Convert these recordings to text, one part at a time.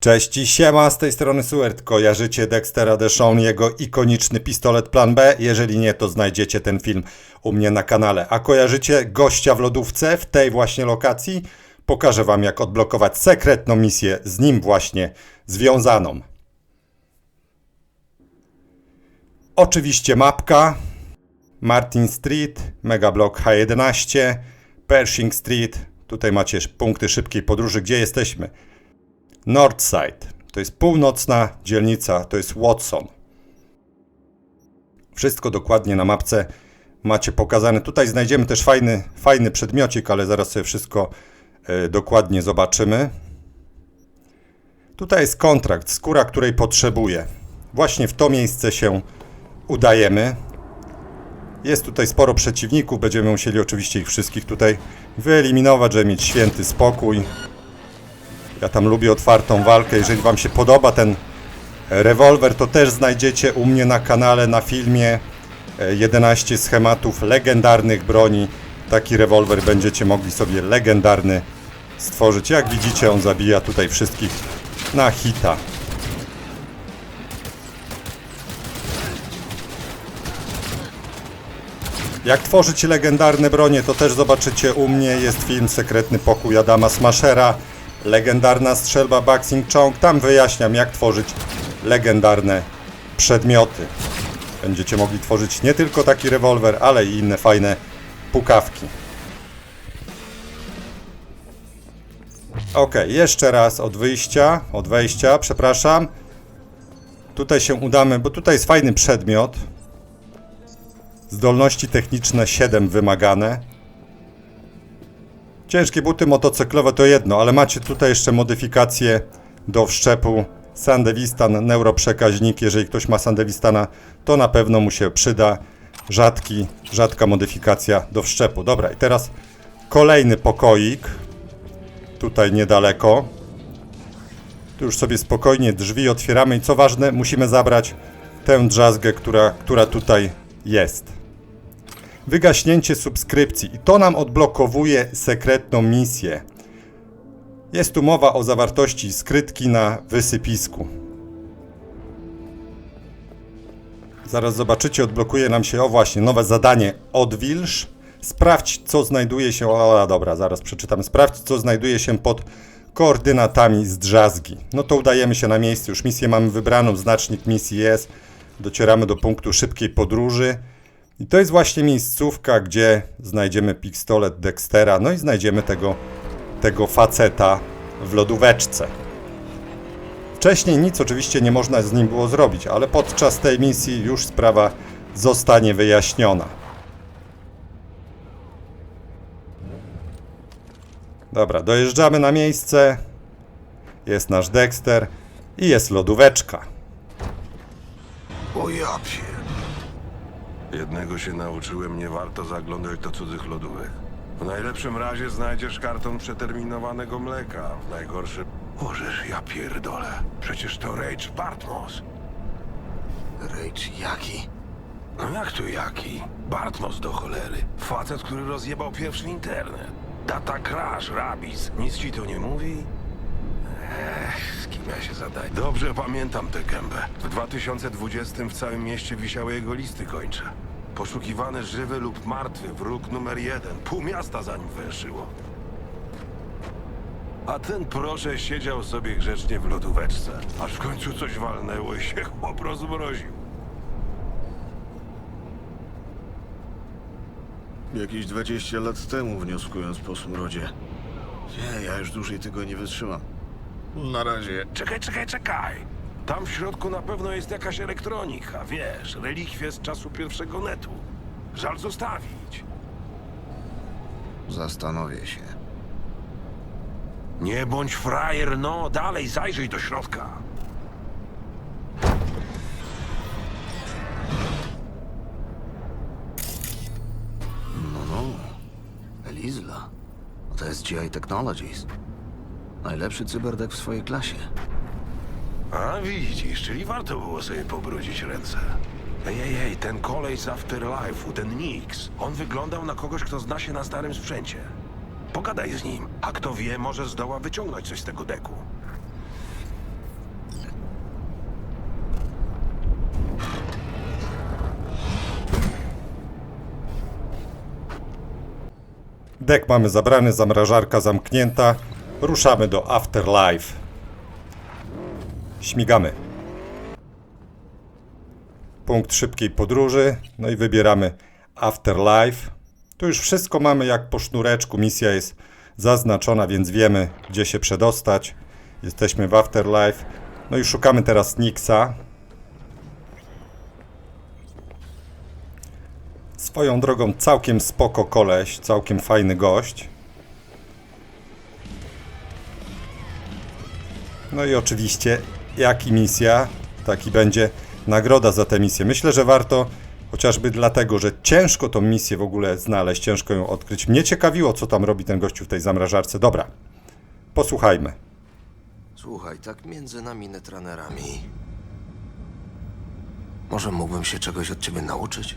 Cześć i siema, z tej strony Suert. Kojarzycie Dextera Deshawn, jego ikoniczny pistolet Plan B? Jeżeli nie, to znajdziecie ten film u mnie na kanale. A kojarzycie gościa w lodówce w tej właśnie lokacji? Pokażę wam jak odblokować sekretną misję z nim właśnie związaną. Oczywiście mapka, Martin Street, Megablock H11, Pershing Street. Tutaj macie punkty szybkiej podróży, gdzie jesteśmy. Northside. To jest północna dzielnica, to jest Watson. Wszystko dokładnie na mapce macie pokazane. Tutaj znajdziemy też fajny, fajny przedmiocik, ale zaraz sobie wszystko e, dokładnie zobaczymy. Tutaj jest kontrakt, skóra, której potrzebuję. Właśnie w to miejsce się udajemy. Jest tutaj sporo przeciwników, będziemy musieli oczywiście ich wszystkich tutaj wyeliminować, żeby mieć święty spokój. Ja tam lubię otwartą walkę. Jeżeli Wam się podoba ten rewolwer, to też znajdziecie u mnie na kanale, na filmie e, 11 schematów legendarnych broni. Taki rewolwer będziecie mogli sobie legendarny stworzyć. Jak widzicie, on zabija tutaj wszystkich na hita. Jak tworzyć legendarne bronie, to też zobaczycie u mnie. Jest film Sekretny Pokój Adama Smashera, legendarna strzelba Boxing Chong. Tam wyjaśniam, jak tworzyć legendarne przedmioty. Będziecie mogli tworzyć nie tylko taki rewolwer, ale i inne fajne pukawki. Ok, jeszcze raz od wyjścia, od wejścia, przepraszam. Tutaj się udamy, bo tutaj jest fajny przedmiot. Zdolności techniczne 7 wymagane. Ciężkie buty motocyklowe to jedno, ale macie tutaj jeszcze modyfikację do wszczepu Sandevistan neuroprzekaźnik. Jeżeli ktoś ma Sandevistana, to na pewno mu się przyda. Rzadki, rzadka modyfikacja do wszczepu. Dobra, i teraz kolejny pokoik. Tutaj niedaleko. Tu już sobie spokojnie drzwi otwieramy i co ważne, musimy zabrać tę drzazgę, która, która tutaj jest wygaśnięcie subskrypcji i to nam odblokowuje sekretną misję. Jest tu mowa o zawartości skrytki na wysypisku. Zaraz zobaczycie, odblokuje nam się, o właśnie, nowe zadanie odwilż. Sprawdź, co znajduje się, o dobra, zaraz przeczytam. Sprawdź, co znajduje się pod koordynatami z drzazgi. No to udajemy się na miejsce, już misję mamy wybraną, znacznik misji jest. Docieramy do punktu szybkiej podróży. I to jest właśnie miejscówka, gdzie znajdziemy pistolet Dextera, no i znajdziemy tego, tego faceta w lodóweczce. Wcześniej nic oczywiście nie można z nim było zrobić, ale podczas tej misji już sprawa zostanie wyjaśniona. Dobra, dojeżdżamy na miejsce. Jest nasz Dexter i jest lodóweczka. O ja pier... Jednego się nauczyłem, nie warto zaglądać do cudzych lodówek. W najlepszym razie znajdziesz karton przeterminowanego mleka, w najgorszym... Bożeż, ja pierdolę. Przecież to Rage Bartmos. Rage jaki? No jak tu jaki? Bartmos do cholery. Facet, który rozjebał pierwszy internet. Data Crash, Rabis. Nic ci to nie mówi? Ech, z kim ja się zadaję? Dobrze pamiętam tę gębę. W 2020 w całym mieście wisiały jego listy kończe. Poszukiwany żywy lub martwy, wróg numer jeden. Pół miasta za nim węszyło. A ten proszę siedział sobie grzecznie w lodóweczce. Aż w końcu coś walnęło i się chłop rozmroził. Jakieś 20 lat temu wnioskując po smrodzie. Nie, ja już dłużej tego nie wytrzymam. Na razie. Czekaj, czekaj, czekaj. Tam w środku na pewno jest jakaś elektronika, wiesz, relikwie z czasu pierwszego netu. Żal zostawić. Zastanowię się. Nie bądź frajer, no, dalej zajrzyj do środka. No, no. Elizla. To jest GI Technologies. Najlepszy cyberdek w swojej klasie. A widzisz, czyli warto było sobie pobrudzić ręce. Ej, ej, ten kolej z Afterlife'u, ten Nix, on wyglądał na kogoś, kto zna się na starym sprzęcie. Pogadaj z nim, a kto wie, może zdoła wyciągnąć coś z tego deku. Dek mamy zabrany, zamrażarka zamknięta. Ruszamy do Afterlife. Śmigamy. Punkt szybkiej podróży. No i wybieramy Afterlife. Tu już wszystko mamy jak po sznureczku. Misja jest zaznaczona, więc wiemy, gdzie się przedostać. Jesteśmy w Afterlife. No i szukamy teraz Nixa. Swoją drogą całkiem spoko koleś, całkiem fajny gość. No i oczywiście, jak i misja, tak i będzie nagroda za tę misję. Myślę, że warto chociażby dlatego, że ciężko tą misję w ogóle znaleźć, ciężko ją odkryć. Mnie ciekawiło, co tam robi ten gościu w tej zamrażarce. Dobra, posłuchajmy. Słuchaj, tak między nami netranerami. Może mógłbym się czegoś od ciebie nauczyć?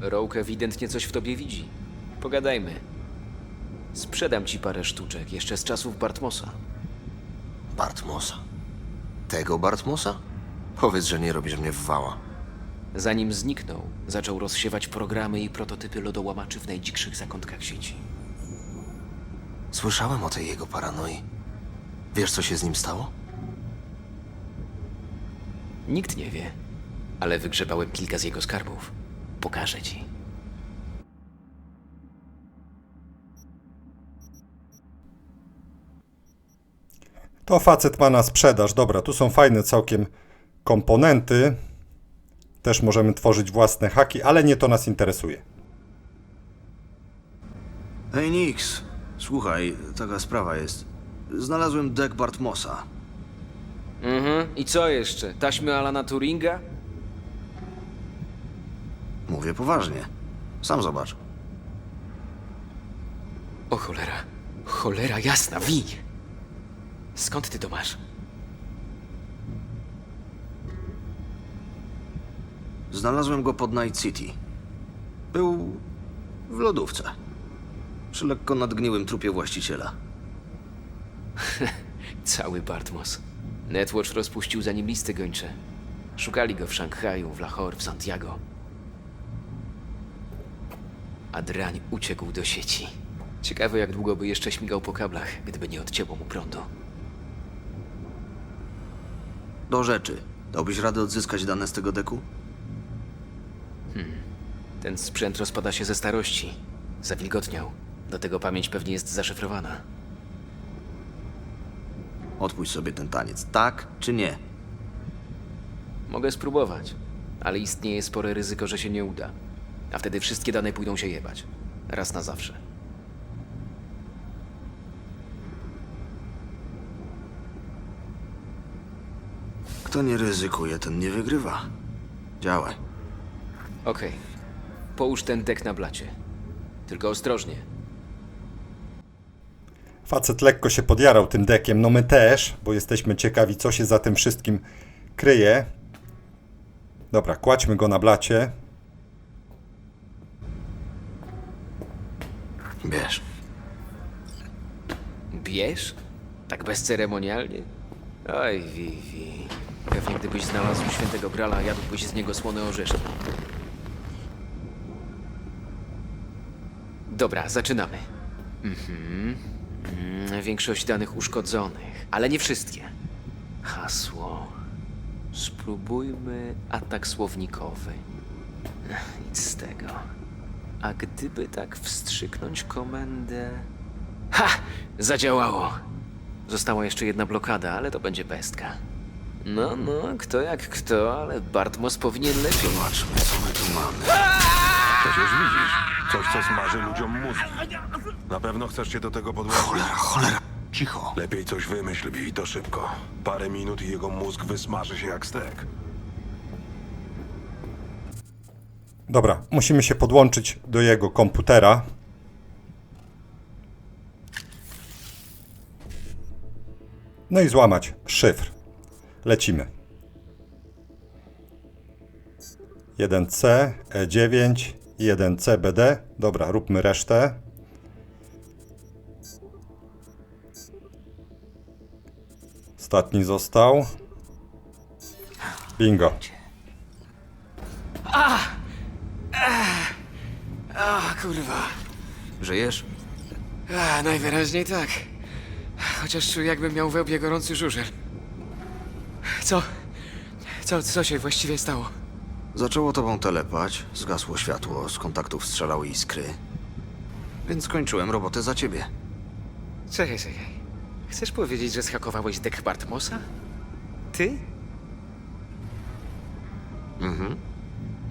Rogue ewidentnie coś w tobie widzi. Pogadajmy. Sprzedam ci parę sztuczek jeszcze z czasów Bartmosa. Bartmosa. Tego Bartmosa? Powiedz, że nie robisz mnie w wała. Zanim zniknął, zaczął rozsiewać programy i prototypy lodołamaczy w najdzikszych zakątkach sieci. Słyszałem o tej jego paranoi. Wiesz, co się z nim stało? Nikt nie wie, ale wygrzebałem kilka z jego skarbów. Pokażę ci. To facet ma na sprzedaż. Dobra, tu są fajne całkiem komponenty. Też możemy tworzyć własne haki, ale nie to nas interesuje. Hej, Nix. Słuchaj, taka sprawa jest. Znalazłem deck Bartmosa. Mhm. I co jeszcze? Taśmy Alana Turinga? Mówię poważnie. Sam zobacz. O cholera. Cholera jasna, wi! Skąd ty to masz? Znalazłem go pod Night City. Był w lodówce. Przy lekko nadgniłym trupie właściciela. Cały Bartmos. Netwatch rozpuścił za nim listy gończe. Szukali go w Szanghaju, w Lahore, w Santiago. A drań uciekł do sieci. Ciekawe, jak długo by jeszcze śmigał po kablach, gdyby nie odcięło mu prądu. Do rzeczy. Dałbyś radę odzyskać dane z tego deku? Ten sprzęt rozpada się ze starości. Zawilgotniał. Do tego pamięć pewnie jest zaszyfrowana. Odpuść sobie ten taniec, tak czy nie? Mogę spróbować, ale istnieje spore ryzyko, że się nie uda. A wtedy wszystkie dane pójdą się jebać. Raz na zawsze. Kto nie ryzykuje, ten nie wygrywa. Działaj. Okej. Połóż ten dek na blacie. Tylko ostrożnie. Facet lekko się podjarał tym dekiem, no my też, bo jesteśmy ciekawi, co się za tym wszystkim kryje. Dobra, kładźmy go na blacie. Wiesz. Bierz? Tak bezceremonialnie? Oj, Vivi. Pewnie gdybyś znalazł świętego grala, jadłbyś z niego słone orzeszki. Dobra, zaczynamy. Mhm. Mm, Większość danych uszkodzonych, ale nie wszystkie. Hasło. Spróbujmy atak słownikowy. Nic z tego. A gdyby tak wstrzyknąć komendę. Ha! Zadziałało! Została jeszcze jedna blokada, ale to będzie pestka. No, no, kto jak kto, ale Bartmos powinien lepiej. Zobaczmy, co my tu mamy. Przecież widzisz. Coś, co smaży ludziom mózg. Na pewno chcesz się do tego podłączyć? Cholera, cholera. Cicho. Lepiej coś wymyśl, i to szybko. Parę minut i jego mózg wysmaży się jak stek. Dobra, musimy się podłączyć do jego komputera. No i złamać szyfr. Lecimy. 1C, E9, 1C, BD. Dobra, róbmy resztę. Ostatni został. Bingo. A, kurwa. Żyjesz? A, najwyraźniej tak. Chociaż czuję, jakbym miał we łbie gorący żużel. Co? Co, co się właściwie stało? Zaczęło tobą telepać, zgasło światło, z kontaktów strzelały iskry. Więc skończyłem robotę za ciebie. Czekaj, czekaj. Chcesz powiedzieć, że zhakowałeś dek Bartmosa? Ty?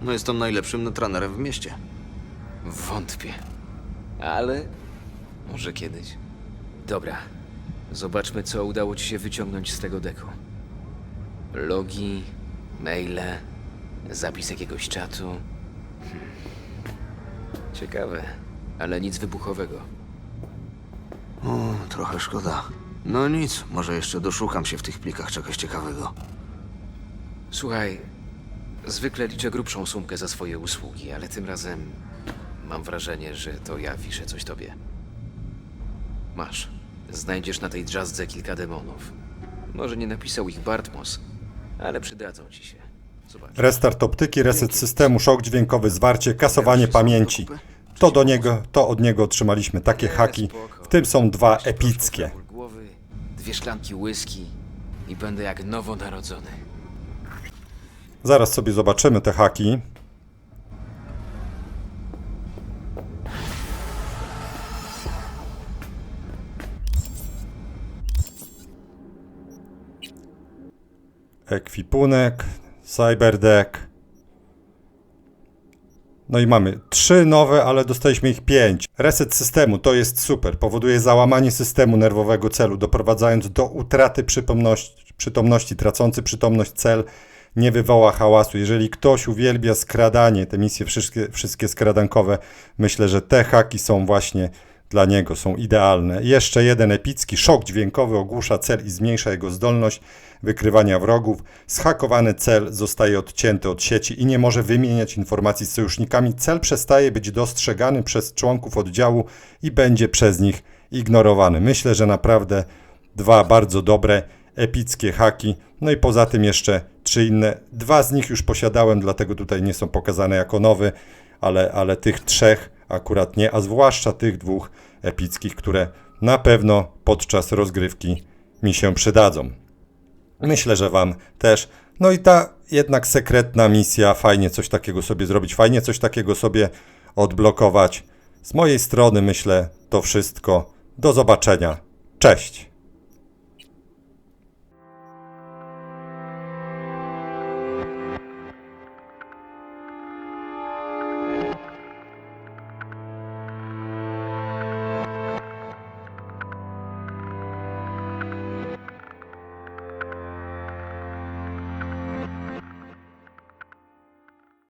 No jestem najlepszym netranerem w mieście. Wątpię. Ale może kiedyś. Dobra. Zobaczmy, co udało ci się wyciągnąć z tego deku. Logi, maile, zapis jakiegoś czatu. Hmm. Ciekawe, ale nic wybuchowego. O, trochę szkoda. No nic, może jeszcze doszukam się w tych plikach czegoś ciekawego. Słuchaj, zwykle liczę grubszą sumkę za swoje usługi, ale tym razem mam wrażenie, że to ja wiszę coś tobie. Masz. Znajdziesz na tej dżazdze kilka demonów. Może nie napisał ich Bartmos, ale przydadzą ci się. Zobacz. Restart optyki, reset systemu, szok dźwiękowy, zwarcie, kasowanie pamięci. To do niego, to od niego otrzymaliśmy takie haki. W tym są dwa epickie. Głowy, dwie szklanki whisky i będę jak nowonarodzony. Zaraz sobie zobaczymy te haki. Ekwipunek, Cyberdeck. No i mamy trzy nowe, ale dostaliśmy ich pięć. Reset systemu to jest super. Powoduje załamanie systemu nerwowego celu, doprowadzając do utraty przytomności, przytomności. Tracący przytomność cel nie wywoła hałasu. Jeżeli ktoś uwielbia skradanie, te misje wszystkie, wszystkie skradankowe, myślę, że te haki są właśnie dla niego, są idealne. Jeszcze jeden epicki szok dźwiękowy ogłusza cel i zmniejsza jego zdolność wykrywania wrogów. Zhakowany cel zostaje odcięty od sieci i nie może wymieniać informacji z sojusznikami. Cel przestaje być dostrzegany przez członków oddziału i będzie przez nich ignorowany. Myślę, że naprawdę dwa bardzo dobre, epickie haki. No i poza tym jeszcze trzy inne. Dwa z nich już posiadałem, dlatego tutaj nie są pokazane jako nowy, ale, ale tych trzech akurat nie, a zwłaszcza tych dwóch epickich, które na pewno podczas rozgrywki mi się przydadzą. Myślę, że Wam też. No i ta jednak sekretna misja, fajnie coś takiego sobie zrobić, fajnie coś takiego sobie odblokować. Z mojej strony myślę to wszystko. Do zobaczenia. Cześć.